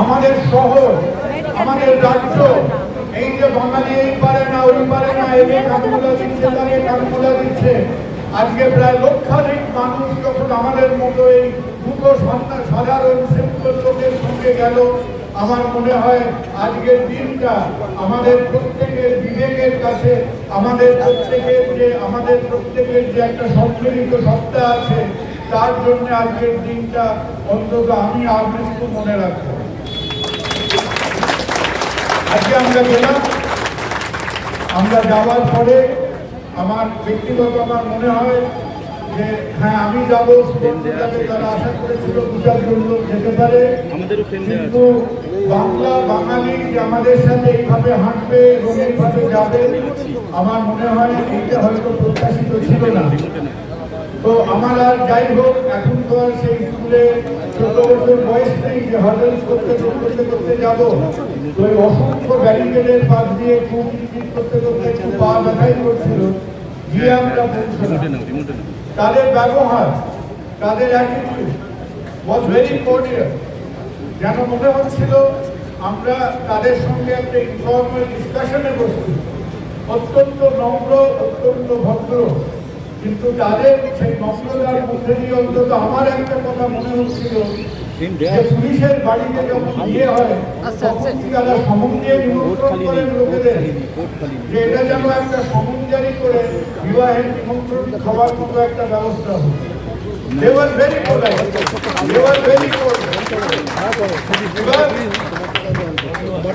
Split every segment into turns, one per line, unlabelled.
আমাদের শহর, আমাদের রাজ্য এই যে বাঙালি এই পারে না, ওই পারে না এদের কানগুলো দিচ্ছে তাদের কানগুলো দিচ্ছে। আজকে প্রায় লক্ষাধিক মানুষ যখন আমাদের মতো এই দুটো সন্তান, সাধারণ সিম্পল লোকের সঙ্গে গেল, আমার মনে হয় আজকের দিনটা আমাদের প্রত্যেকের বিবেকের কাছে, আমাদের প্রত্যেকের যে, আমাদের প্রত্যেকের যে একটা সম্মিলিত সত্তা আছে তার জন্য আজকের দিনটা অন্তত আমি আমৃত্যু মনে রাখব। আজকে আমরা গেলাম আমরা যাওয়ার পরে আমার ব্যক্তিগত আমার মনে হয় যে হ্যাঁ আমি যাব তারা আশা করেছিল দু চারজন লোক যেতে পারে। কিন্তু বাংলা বাঙালি যে আমাদের সাথে এইভাবে হাঁটবে এবং এইভাবে যাবে আমার মনে হয় এইটা হয়তো প্রত্যাশিত ছিল না। তো আমার আর যাই হোক, এখন তো আর সেই স্কুলে চোদ্দ বছর বয়স নেই যে হর্ডেলস করতে করতে করতে যাব। তো ওই অসংখ্য ব্যারিকেডের পাশ দিয়ে খুব করতে করতে একটু পা ব্যথাই করছিল। গিয়ে আমরা তাদের ব্যবহার, তাদের অ্যাটিটিউড ওয়াজ ভেরি কোর্ডিয়াল যেন মনে হচ্ছিল আমরা তাদের সঙ্গে একটা ইনফর্মাল ডিসকাশনে বসছি। অত্যন্ত নম্র, অত্যন্ত ভদ্র। কিন্তু তাদের সেই নম্রতার মধ্যে দিয়ে অন্তত আমার একটা কথা মনে হচ্ছিল যে পুলিশের বাড়িতে যখন বিয়ে হয় তারা সমুদ্রে নিমন্ত্রণ করেন লোকেদের যে এটা যেন একটা সমুদ্রারি করে বিবাহের নিমন্ত্রণ খাওয়ার মতো একটা ব্যবস্থা হবে They were very polite. They were very polite.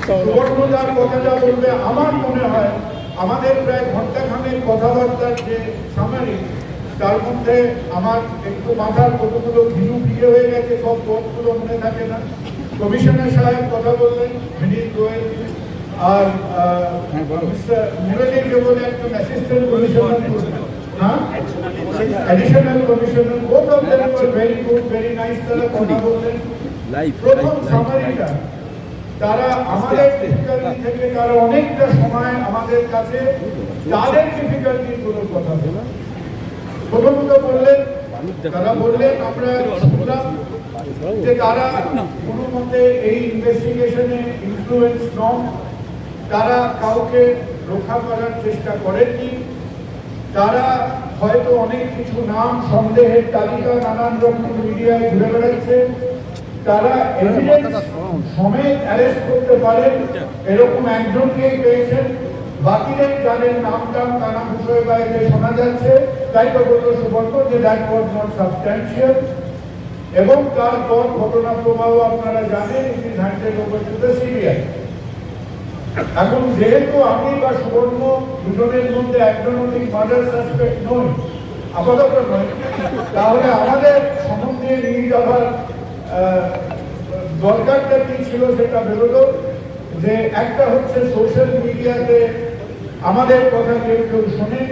সুবর্ণদার কথাটা বললে আমার মনে হয় আমাদের প্রায় ঘন্টাখানেক কথাবার্তার যে সামারি তার মধ্যে আমার একটু মাথার কতগুলো ভিড়ু ভিড়ে হয়ে গেছে সব পথগুলো মনে থাকে না। কমিশনার সাহেব কথা বললেন মিনিট গোয়েল। আর মুরলী বলে। একজন অ্যাসিস্ট্যান্ট কমিশনার হ্যাঁ? Additional commissioner both of them very good very nice তারা কথা বললেন। প্রথম সামারিটা তারা আমাদের ডিফিকাল্টি থেকে তারা অনেকটা সময় আমাদের কাছে তাদের কথা বলেন প্রথমত বললেন তারা বললেন আমরা যে তারা কোনো মতে এই ইনভেস্টিগেশনে ইনফ্লুয়েন্স নন। তারা কাউকে রক্ষা করার চেষ্টা করেননি। তারা হয়তো অনেক কিছু নাম সন্দেহের তালিকা নানান রকম মিডিয়ায় ঘুরে বেড়াচ্ছে। তারা সমেত অ্যারেস্ট করতে পারেন। এরকম একজনকেই পেয়েছেন। বাকিদের যাদের নাম টাম নানা বিষয়ে বাইরে শোনা যাচ্ছে, তাই তো বলল সুবর্ণ যে দ্যাট ওয়াজ নট সাবস্ট্যান্সিয়াল এবং তারপর ঘটনা প্রবাহ আপনারা জানেন ইট ইজ হ্যান্ডেড ওভার এখন যেহেতু আমি বা সুবর্ণ দুজনের মধ্যে একজন অতি মার্ডার সাসপেক্ট নই, আপাতত নয়। তাহলে আমাদের সম্বন্ধে নিয়ে যাওয়ার দরকারটা কি ছিল সেটা বেরোলো যে একটা হচ্ছে সোশ্যাল মিডিয়াতে আমাদের কথা কেউ কেউ শোনে,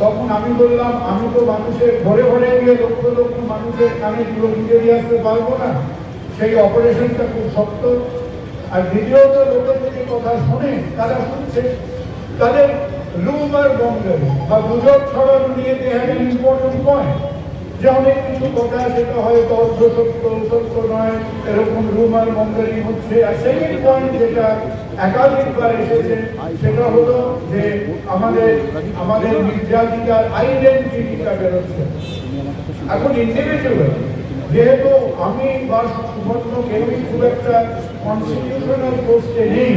তখন আমি বললাম, আমি তো মানুষের ঘরে ঘরে গিয়ে লক্ষ লক্ষ মানুষের কানে গুলো গুঁজে দিয়ে আসতে পারব না। সেই অপারেশনটা খুব শক্ত। আর দ্বিতীয়ত, লোকের যদি কথা শোনে, তারা শুনছে। তাদের রুম আর বঙ্গের বা গুজব ছড়ানো নিয়ে দে হ্যাভ ইম্পর্টেন্ট পয়েন্ট যে অনেক কিছু কথা সেটা হয়তো অর্ধ সত্য নয়, এরকম রুমার মঙ্গলি হচ্ছে আর সেকেন্ড পয়েন্ট যেটা একাধিকবার এসেছে, সেটা হলো যে আমাদের আমাদের নির্যাতিতার আইডেন্টিটিটা বেরোচ্ছে। এখন ইন্ডিভিজুয়াল যেহেতু আমি বা সুবর্ণ কেউই খুব একটা কনস্টিটিউশনাল পোস্টে নেই,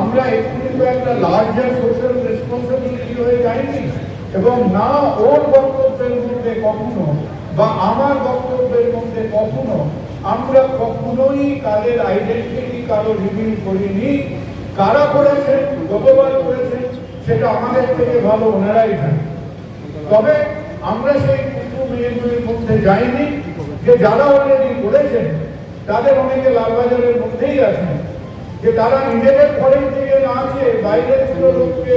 আমরা এক্ষুনি তো একটা লার্জার সোশ্যাল রেসপন্সিবিলিটি হয়ে যায়নি এবং না ওর বক্তব্যের মধ্যে কখনো বা আমার বক্তব্যের মধ্যে কখনো আমরা কখনোই তাদের আইডেন্টিটি কারও রিভিল করিনি। কারা করেছেন গতবার করেছেন সেটা আমাদের থেকে ভালো ওনারাই জানেন। তবে আমরা সেই কুটু মেয়েগুলির মধ্যে যাইনি, যে যারা অলরেডি করেছেন, তাদের অনেকে লালবাজারের মধ্যেই আছেন, যে তারা নিজেদের ঘরের থেকে না আছে বাইরের লোককে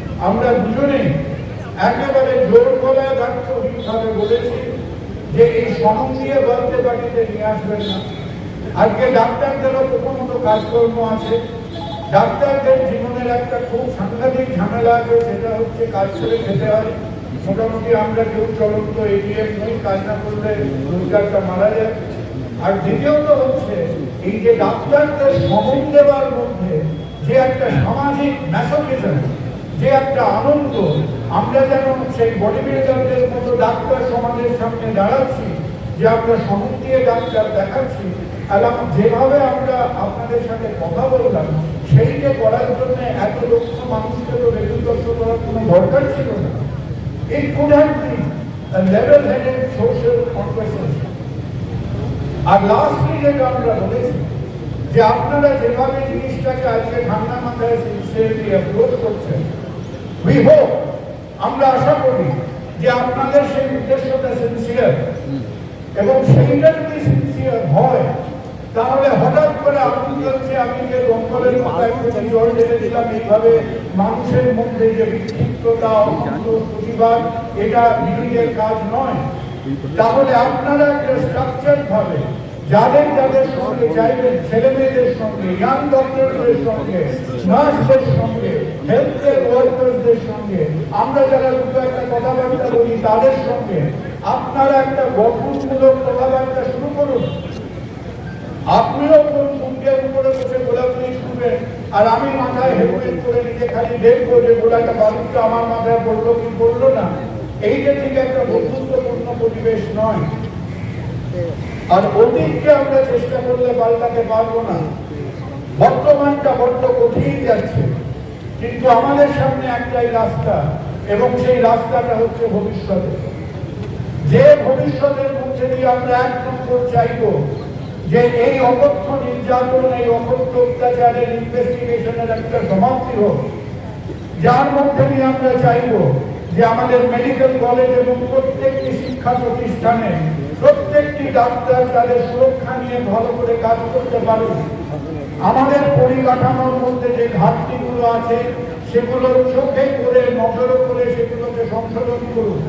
আমরা দুজনেই একেবারে জোর গলায় দায়িত্বহীনভাবে বলেছি যে এই সমন্বয়ে বলতে বাড়িতে নিয়ে আসবেন না। আজকে ডাক্তারদেরও প্রথমত কাজকর্ম আছে। ডাক্তারদের জীবনের একটা খুব সাংঘাতিক ঝামেলা আছে, সেটা হচ্ছে কাজ করে খেতে হয়। মোটামুটি আমরা কেউ চলন্ত এটিএম নই, কাজ না করলে রোজগারটা মারা যায়। আর দ্বিতীয়ত হচ্ছে, এই যে ডাক্তারদের সমন দেওয়ার মধ্যে যে একটা সামাজিক ম্যাসোকিজম যে একটা আনন্দ, আমরা যেন সেই বডি বিল্ডারদের মতো ডাক্তার সমাজের সামনে দাঁড়াচ্ছি, যে আমরা সমন দিয়ে ডাক্তার দেখাচ্ছি, এবং যেভাবে আমরা আপনাদের সাথে কথা বললাম সেইটা করার জন্য এত লক্ষ মানুষকে তো রেগুলদত্ত করার কোনো দরকার ছিল না। এই could have been a level-headed social আর লাস্টলি যেটা আমরা বলেছি, যে আপনারা যেভাবে জিনিসটাকে আজকে ঠান্ডা মাথায় সিনসিয়ারলি অ্যাপ্রোচ করছেন উই আমরা আশা করি যে আপনাদের সেই উদ্দেশ্যটা সিনসিয়ার এবং সেইটা যদি সিনসিয়ার হয়, তাহলে হঠাৎ করে আপনি বলছে আমি যে দমকলের মাথায় জল ঢেলে দিলাম, এইভাবে মানুষের মধ্যে যে বিক্ষিপ্ততা প্রতিবাদ এটা বিরোধীর কাজ নয়। তাহলে আপনারা একটা স্ট্রাকচার ভাবে, যাদের যাদের সঙ্গে চাইবেন ছেলে মেয়েদের সঙ্গে ইয়াং ডক্টরদের সঙ্গে নার্সদের সঙ্গে হেলথ কেয়ার ওয়ার্কার্সদের সঙ্গে, আমরা যারা দুটো একটা কথাবার্তা বলি, তাদের সঙ্গে আপনারা একটা গঠনমূলক কথাবার্তা শুরু করুন। আপনিও কোন মুখের উপরে বসে গোলাগুলি শুনবেন, আর আমি মাথায় হেলমেট করে নিজে খালি দেখব যে গোলাটা বালুটা আমার মাথায় পড়ল কি পড়ল না, এইটা ঠিক একটা বন্ধুত্বপূর্ণ পরিবেশ নয়। আর অতীতকে আমরা চেষ্টা করলে পাল্টাতে পারব না। বর্তমানটা বড্ড কঠিন যাচ্ছে। কিন্তু আমাদের সামনে একটাই রাস্তা, এবং সেই রাস্তাটা হচ্ছে ভবিষ্যতে যে ভবিষ্যতের মধ্যে দিয়ে আমরা এক নম্বর চাইব যে এই অকথ্য নির্যাতন, এই অকথ্য অত্যাচারের ইনভেস্টিগেশনের একটা সমাপ্তি হোক। যার মধ্যে দিয়ে আমরা চাইব যে আমাদের মেডিকেল কলেজ এবং প্রত্যেকটি শিক্ষা প্রতিষ্ঠানে প্রত্যেকটি ডাক্তার তাদের সুরক্ষা নিয়ে ভালো করে কাজ করতে পারবে আমাদের পরিকাঠামোর মধ্যে যে ঘাটতিগুলো আছে, সেগুলো চোখে করে নজরে করে সেগুলোকে সংশোধন করুন।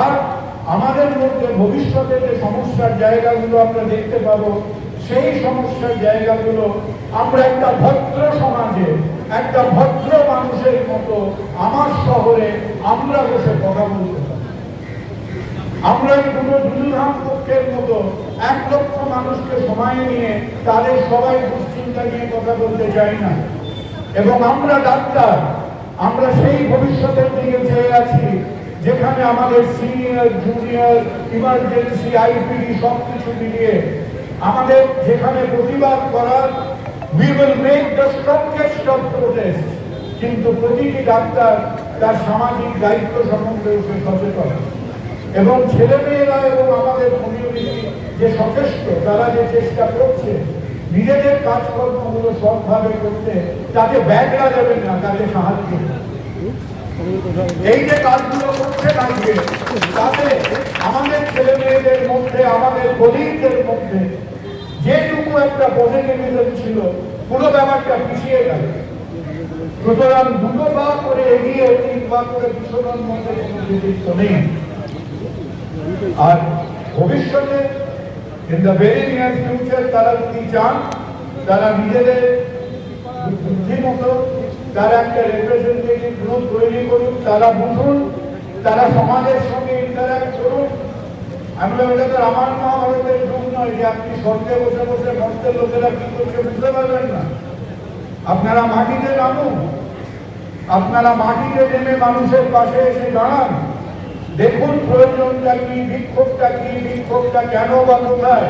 আর আমাদের মধ্যে ভবিষ্যতে যে সমস্যার জায়গাগুলো আমরা দেখতে পাবো, সেই সমস্যার জায়গাগুলো আমরা একটা ভদ্র সমাজে, একটা ভদ্র মানুষের মতো আমার শহরে আমরা বসে কথা বলতে পারি আমরা দুটো দুর্ধাম পক্ষের মতো এক লক্ষ মানুষকে সময় নিয়ে তাদের সবাই দুশ্চিন্তা নিয়ে কথা বলতে চাই না। এবং আমরা ডাক্তার, আমরা সেই ভবিষ্যতের দিকে চেয়ে আছি, যেখানে আমাদের সিনিয়র, জুনিয়র, ইমার্জেন্সি, আইপিডি সব কিছু মিলিয়ে আমাদের যেখানে প্রতিবাদ করার we will make the strongest of protest কিন্তু প্রতিটি ডাক্তার তার সামাজিক দায়িত্ব সম্বন্ধে সচেতন। এবং ছেলেমেয়েরা এবং আমাদের কমিউনিটি যে সচেষ্ট, তারা যে চেষ্টা করছে, নিজেদের কাজকর্মগুলো সৎভাবে করতে তাকে ব্যাগরা দেবেন না তাকে সাহায্য এই যে কাজগুলো করছে আজকে, তাতে আমাদের ছেলে মেয়েদের মধ্যে, আমাদের গরিবদের মধ্যে যেটুকু একটা পজিটিভিজম ছিল, পুরো ব্যাপারটা পিছিয়ে গেল। সুতরাং দুটো পা করে এগিয়ে তিন পা করে পিছনের মধ্যে কোনো নেই। আর ভবিষ্যতে in the very near future তারা যদি চান, তারা নিজেদের বুদ্ধিমতো তারা একটা রিপ্রেজেন্টেটিভ গ্রুপ তৈরি করুন তারা বুঝুন, তারা সমাজের সঙ্গে ইন্টারাক্ট করুন। আমি এটা তো আমার মহাভারতের যুগ নয় যে আপনি স্বর্গে বসে বসে মর্তের লোকেরা কি করছে বুঝতে পারবেন না। আপনারা মাটিতে নামুন। আপনারা মাটিতে নেমে মানুষের পাশে এসে দাঁড়ান। দেখুন প্রয়োজনটা কি, বিক্ষোভটা কি, বিক্ষোভটা কেন বা কোথায়?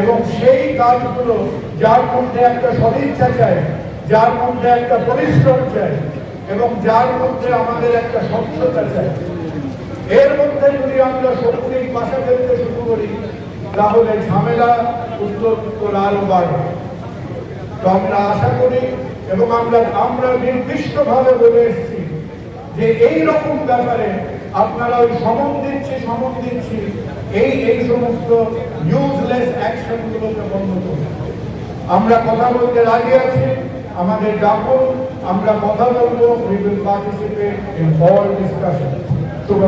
এবং সেই কাজগুলো যার মধ্যে একটা সদিচ্ছা চাই, যার মধ্যে একটা পরিশ্রম চাই, এবং যার মধ্যে আমাদের একটা স্বচ্ছতা চাই। এর মধ্যে যদি আমরা শক্তির পাশা ফেলতে শুরু করি, তাহলে ঝামেলা উত্তর আরও বাড়বে তো আমরা আশা করি এবং আমরা আমরা নির্দিষ্টভাবে বলে এসেছি যে এই রকম ব্যাপারে আপনারা ওই সমন দিচ্ছি সমন দিচ্ছি। এই এই সমস্ত ইউজলেস অ্যাকশন গুলোকে বন্ধ করুন। আমরা কথা বলতে রাজি আছি, আমাদের ডাকুন, আমরা কথা বলব we will participate in all discussion Shubho